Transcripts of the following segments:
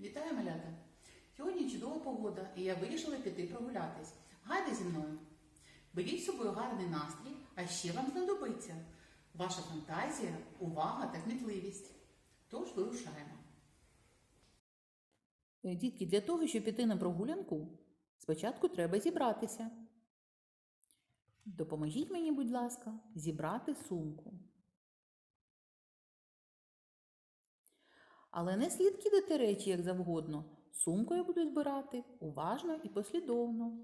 Вітаю, малята! Сьогодні чудова погода, і я вирішила піти прогулятись. Гайде зі мною. Беріть з собою гарний настрій, а ще вам знадобиться ваша фантазія, увага та кмітливість. Тож вирушаємо. Е, Дітки, для того, щоб піти на прогулянку, спочатку треба зібратися. Допоможіть мені, будь ласка, зібрати сумку. Але не слід кидати речі як завгодно. Сумку я буду збирати уважно і послідовно.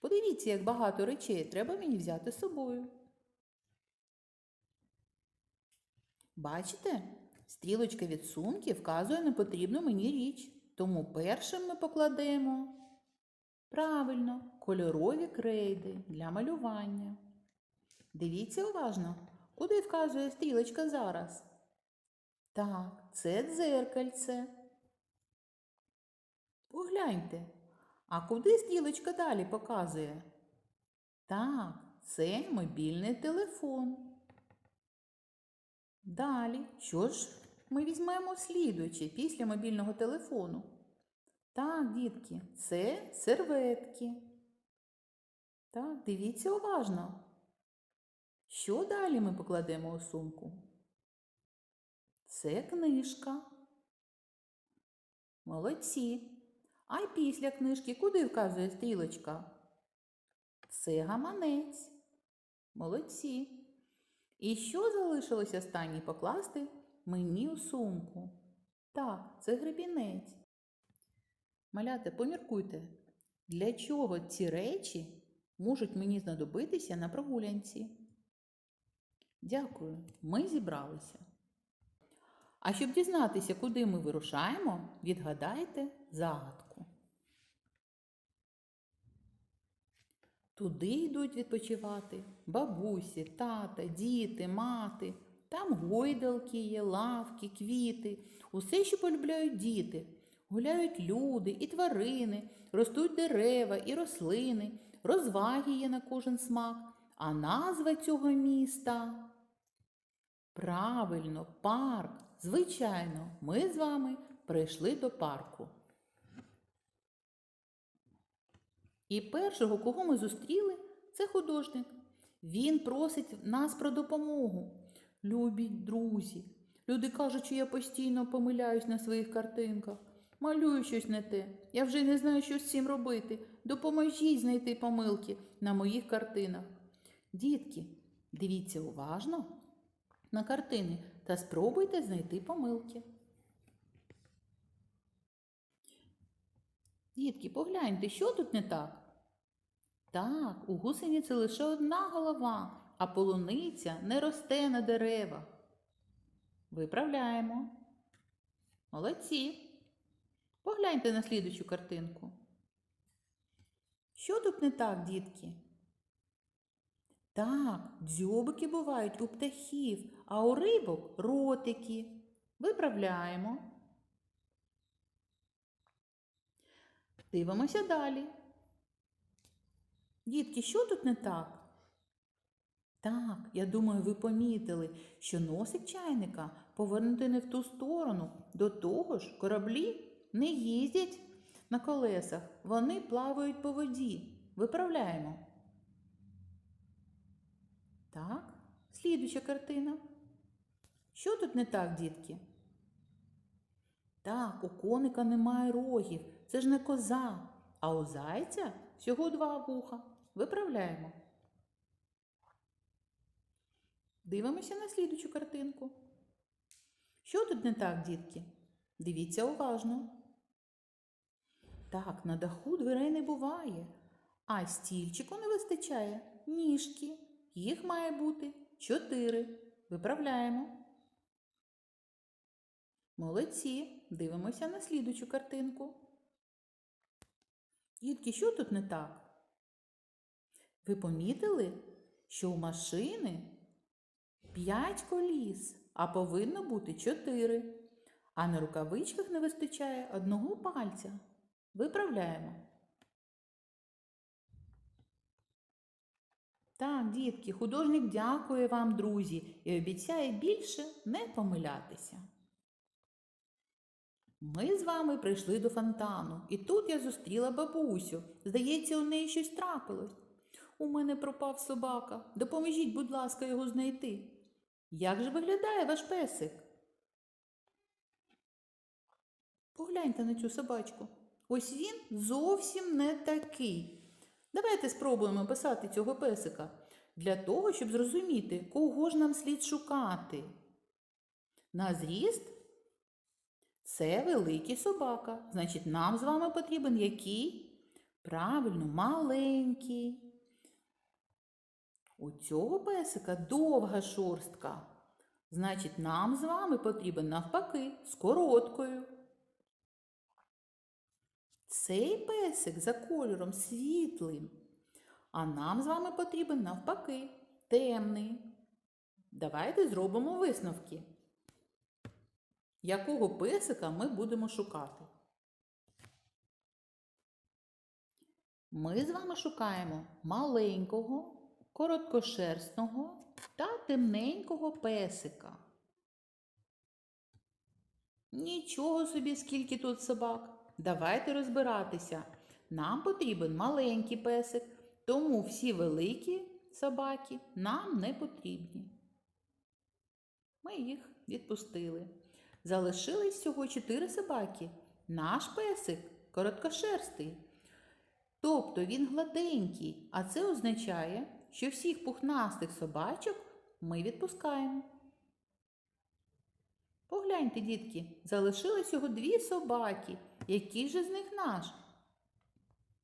Подивіться, як багато речей треба мені взяти з собою. Бачите, стрілочка від сумки вказує на потрібну мені річ. Тому першим ми покладемо правильно кольорові крейди для малювання. Дивіться уважно, куди вказує стрілочка зараз. Так, це дзеркальце. Погляньте, а куди стрілочка далі показує? Так, це мобільний телефон. Далі, що ж ми візьмемо слідуючи після мобільного телефону? Так, дітки, це серветки. Так, дивіться уважно. Що далі ми покладемо у сумку? Це книжка. Молодці. А й після книжки куди вказує стрілочка? Це гаманець. Молодці. І що залишилось останній покласти мені у сумку? Так, це гребінець. Маляте, поміркуйте, для чого ці речі можуть мені знадобитися на прогулянці? Дякую, ми зібралися. А щоб дізнатися, куди ми вирушаємо, відгадайте загадку. Туди йдуть відпочивати бабусі, тата, діти, мати. Там гойдалки є, лавки, квіти, усе, що полюбляють діти. Гуляють люди і тварини, ростуть дерева і рослини, розваги є на кожен смак, а назва цього міста. Правильно, парк. Звичайно, ми з вами прийшли до парку. І першого, кого ми зустріли, це художник. Він просить нас про допомогу. Любі друзі, люди кажуть, що я постійно помиляюсь на своїх картинках. Малюю щось не те. Я вже не знаю, що з цим робити. Допоможіть знайти помилки на моїх картинах. Дітки, дивіться уважно на картини та спробуйте знайти помилки. Дітки, погляньте, що тут не так? Так, у гусениці лише одна голова, а полуниця не росте на деревах. Виправляємо. Молодці. Погляньте на слідучу картинку. Що тут не так, дітки? Так, дзьобики бувають у птахів, а у рибок ротики. Виправляємо. Дивимося далі. Дітки, що тут не так? Так, я думаю, ви помітили, що носик чайника повернути не в ту сторону. До того ж, кораблі не їздять на колесах, вони плавають по воді. Виправляємо. Так, слідуча картина. Що тут не так, дітки? Так, у коника немає рогів, це ж не коза, а у зайця всього два вуха. Виправляємо. Дивимося на слідучу картинку. Що тут не так, дітки? Дивіться уважно. Так, на даху дверей не буває, а стільчику не вистачає ніжки. Їх має бути чотири. Виправляємо. Молодці. Дивимося на слідучу картинку. Дітки, що тут не так? Ви помітили, що у машини п'ять коліс, а повинно бути чотири. А на рукавичках не вистачає одного пальця. Виправляємо. Так, дітки, художник дякує вам, друзі, і обіцяє більше не помилятися. Ми з вами прийшли до фонтану, і тут я зустріла бабусю. Здається, у неї щось трапилось. У мене пропав собака. Допоможіть, будь ласка, його знайти. Як же виглядає ваш песик? Погляньте на цю собачку. Ось він зовсім не такий. Давайте спробуємо писати цього песика для того, щоб зрозуміти, кого ж нам слід шукати. На зріст це великий собака. Значить, нам з вами потрібен який? Правильно, маленький. У цього песика довга шорстка. Значить, нам з вами потрібен навпаки з короткою. Цей песик за кольором світлим, а нам з вами потрібен навпаки темний. Давайте зробимо висновки. Якого песика ми будемо шукати? Ми з вами шукаємо маленького, короткошерстного та темненького песика. Нічого собі, скільки тут собак. Давайте розбиратися. Нам потрібен маленький песик, тому всі великі собаки нам не потрібні. Ми їх відпустили. Залишились всього чотири собаки. Наш песик короткошерстий. Тобто він гладенький, а це означає, що всіх пухнастих собачок ми відпускаємо. Погляньте, дітки, залишилось всього дві собаки. Який же з них наш?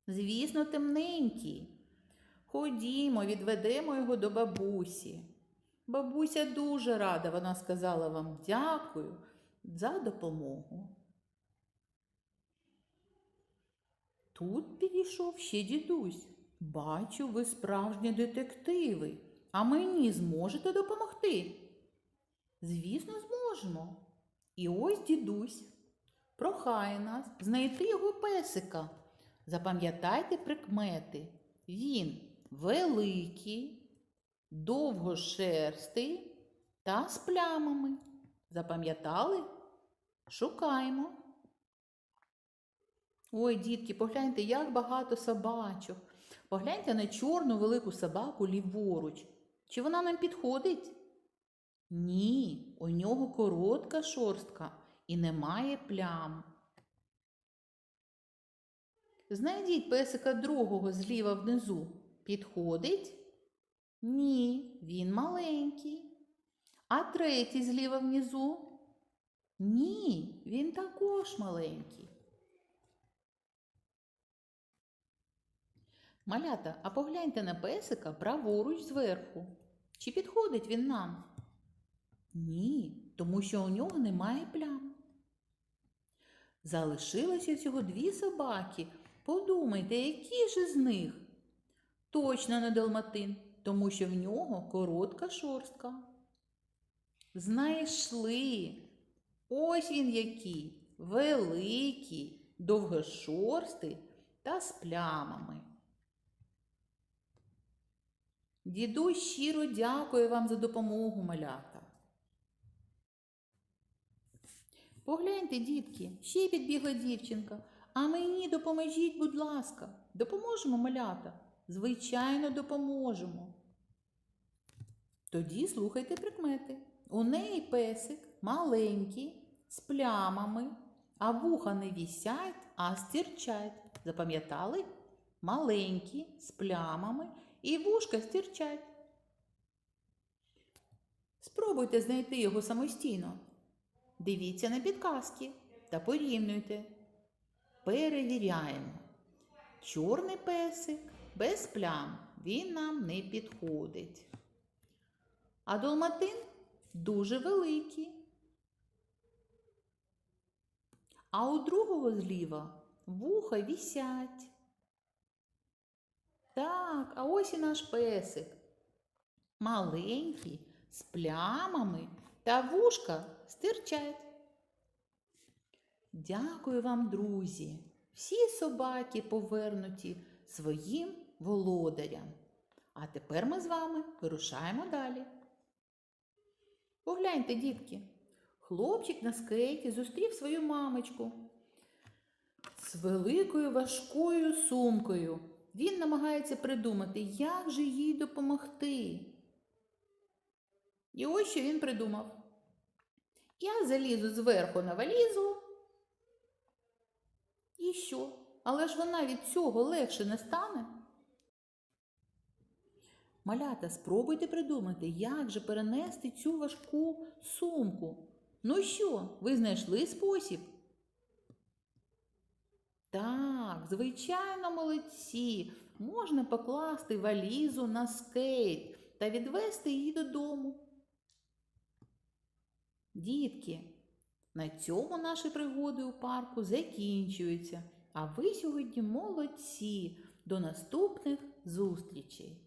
Звісно, темненький. Ходімо, відведемо його до бабусі. Бабуся дуже рада, вона сказала вам дякую за допомогу. Тут підійшов ще дідусь. Бачу, ви справжні детективи, а мені зможете допомогти? Звісно, зможемо. І ось дідусь прохає нас знайти його песика. Запам'ятайте прикмети. Він великий, довгошерстий та з плямами. Запам'ятали? Шукаємо. Ой, дітки, погляньте, як багато собачок. Погляньте на чорну велику собаку ліворуч. Чи вона нам підходить? Ні, у нього коротка шорстка і немає плям. Знайдіть песика другого зліва внизу. Підходить? Ні, він маленький. А третій зліва внизу? Ні, він також маленький. Малята, а погляньте на песика праворуч зверху. Чи підходить він нам? Ні, тому що у нього немає плям. Залишилося всього дві собаки. Подумайте, які ж з них? Точно не далматин, тому що в нього коротка шорстка. Знайшли. Ось він який великий, довгошорстий та з плямами. Дідусь щиро дякує вам за допомогу, малята. Погляньте, дітки, ще підбігла дівчинка. А мені допоможіть, будь ласка. Допоможемо, малята? Звичайно, допоможемо. Тоді слухайте прикмети. У неї песик маленький, з плямами, а вуха не вісять, а стирчать. Запам'ятали? Маленькі, з плямами і вушка стирчать. Спробуйте знайти його самостійно. Дивіться на підказки та порівнюйте. Перевіряємо. Чорний песик без плям, він нам не підходить. А долматин дуже великий. А у другого зліва вуха вісять. Так, а ось і наш песик. Маленький, з плямами та вушка стирчать. Дякую вам, друзі. Всі собаки повернуті своїм володарям. А тепер ми з вами вирушаємо далі. Погляньте, дітки, Хлопчик на скейті зустрів свою мамочку з великою важкою сумкою. Він намагається придумати, як же їй допомогти. І ось що він придумав. Я залізу зверху на валізу. І що? Але ж вона від цього легше не стане. Малята, спробуйте придумати, як же перенести цю важку сумку. Ну що, ви знайшли спосіб? Так, звичайно, молодці. Можна покласти валізу на скейт та відвести її додому. Дітки, на цьому наші пригоди у парку закінчуються. А ви сьогодні молодці. До наступних зустрічей!